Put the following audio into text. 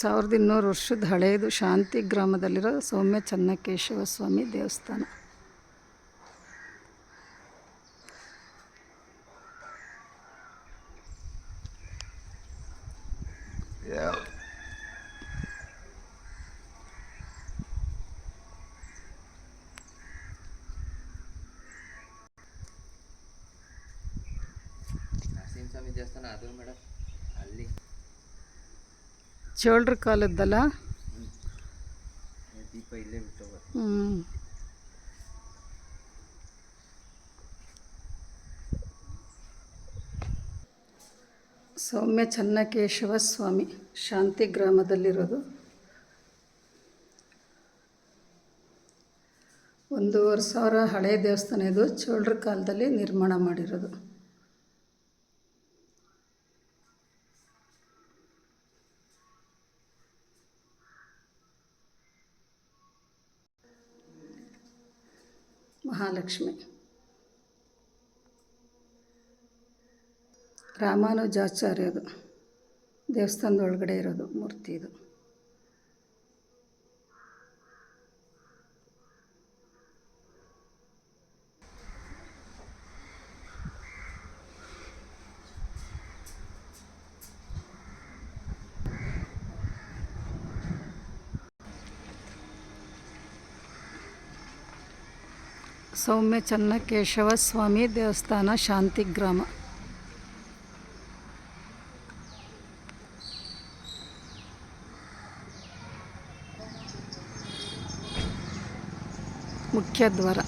ಸಾವಿರದ ಇನ್ನೂರು ವರ್ಷದ ಹಳೆಯದು ಶಾಂತಿ ಗ್ರಾಮದಲ್ಲಿರೋ ಸೌಮ್ಯ ಚನ್ನಕೇಶವ ಸ್ವಾಮಿ ದೇವಸ್ಥಾನ. ನರಸಿಂಹಸ್ವಾಮಿ ದೇವಸ್ಥಾನ ಅದು ಮೇಡಮ್, ಅಲ್ಲಿ. ಚೋಳರ ಕಾಲದ್ದಲ್ಲ? ಸೌಮ್ಯ ಚನ್ನಕೇಶವ ಸ್ವಾಮಿ, ಶಾಂತಿ ಗ್ರಾಮದಲ್ಲಿರೋದು. ಒಂದೂವರೆ ಸಾವಿರ ಹಳೆಯ ದೇವಸ್ಥಾನ ಇದು. ಚೋಳರ ಕಾಲದಲ್ಲಿ ನಿರ್ಮಾಣ ಮಾಡಿರೋದು. ಮಹಾಲಕ್ಷ್ಮಿ. ರಾಮಾನುಜಾಚಾರ್ಯದು ದೇವಸ್ಥಾನದ ಒಳಗಡೆ ಇರೋದು ಮೂರ್ತಿ ಇದು. ಸೌಮ್ಯ ಚನ್ನಕೇಶವ ಸ್ವಾಮಿ ದೇವಸ್ಥಾನ ಶಾಂತಿಗ್ರಾಮ ಮುಖ್ಯ ದ್ವಾರ